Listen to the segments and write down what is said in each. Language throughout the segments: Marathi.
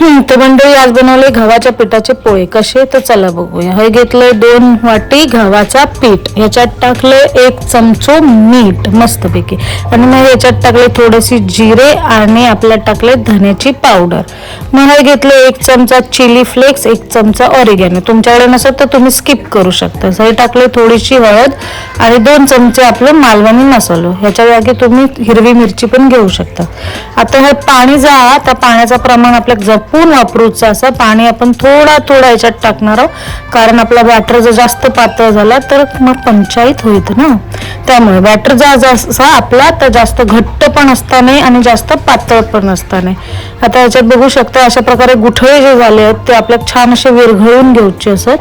हम्म, तर मंडळी आज बनवले गव्हाच्या पिठाचे पोहे. कसे? तर चला बघूया. हे घेतलंय दोन वाटी गव्हाचा पीठ. ह्याच्यात टाकले एक चमचो मीठ मस्तपैकी. आणि मग ह्याच्यात टाकले थोडेसे जिरे आणि आपल्यात टाकले धन्याची पावडर. मग हे घेतले एक चमचा चिली फ्लेक्स एक चमचा ऑरिगॅनो. तुमच्याकडे नसत तर तुम्ही स्किप करू शकता. हे टाकले थोडीशी हळद आणि दोन चमचे आपलं मालवणी मसालो. ह्याच्या जागी तुम्ही हिरवी मिरची पण घेऊ शकता. आता हे पाणी जा त्या पाण्याचं प्रमाण आपल्या जपून वापरूचं असं. पाणी आपण थोडा थोडा याच्यात टाकणार आहोत. कारण आपला बॅटर जर जास्त पातळ झाला तर मग पंचायत होईल ना. त्यामुळे बॅटर जा जसा आपला तर जास्त घट्ट पण असता नाही आणि जास्त पातळ पण असता नाही आता याच्यात बघू शकता अशा प्रकारे गुठळे जे झाले आहेत ते आपल्याला छान असे विरघळून घ्यायचे असत.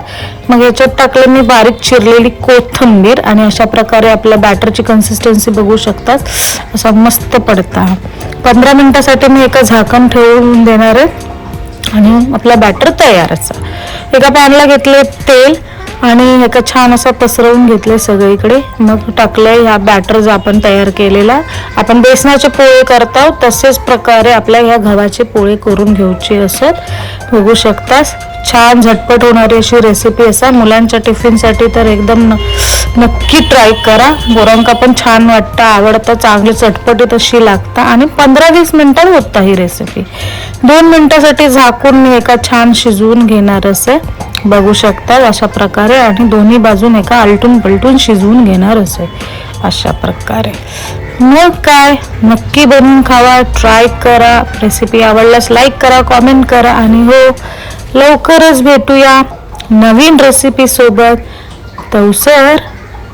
मग याच्यात टाकले मी बारीक चिरलेली कोथिंबीर आणि अशा प्रकारे आपल्या बॅटरची कन्सिस्टन्सी बघू शकतात. असा मस्त पडता. पंधरा मिनिटासाठी मी एका झाकण ठेवून देणार आहे. आणि आपला बॅटर तयार असा. एका पॅनला घेतले तेल आणि एका छान असं पसरवून घेतले सगळीकडे. मग टाकलंय ह्या बॅटर जो आपण तयार केलेला. आपण बेसनाचे पोळे करतो तसेच प्रकारे आपल्या ह्या गव्हाचे पोळे करून घ्यायचे असत. बघू शकतास. छान झटपट होणारी अशी रेसिपी असा. मुलांच्या टिफिनसाठी तर एकदम न- नक्की ट्राय करा. बोरांका पण छान वाटतं आवडतं चांगली चटपटीत अशी लागतं आणि पंधरा वीस मिनिटात होता ही रेसिपी दोन मिनिटासाठी झाकून मी एका छान शिजवून घेणार असे. बघू शकता अशा प्रकारे आणि दोन्ही बाजून एका आलटून पलटून शिजवून घेणार असे. अशा प्रकारे. मग काय? नक्की बनवून खावा ट्राय करा. रेसिपी आवडल्यास लाईक करा कॉमेंट करा आणि हो लवकरच भेटूया नवीन रेसिपीसोबत तवसर.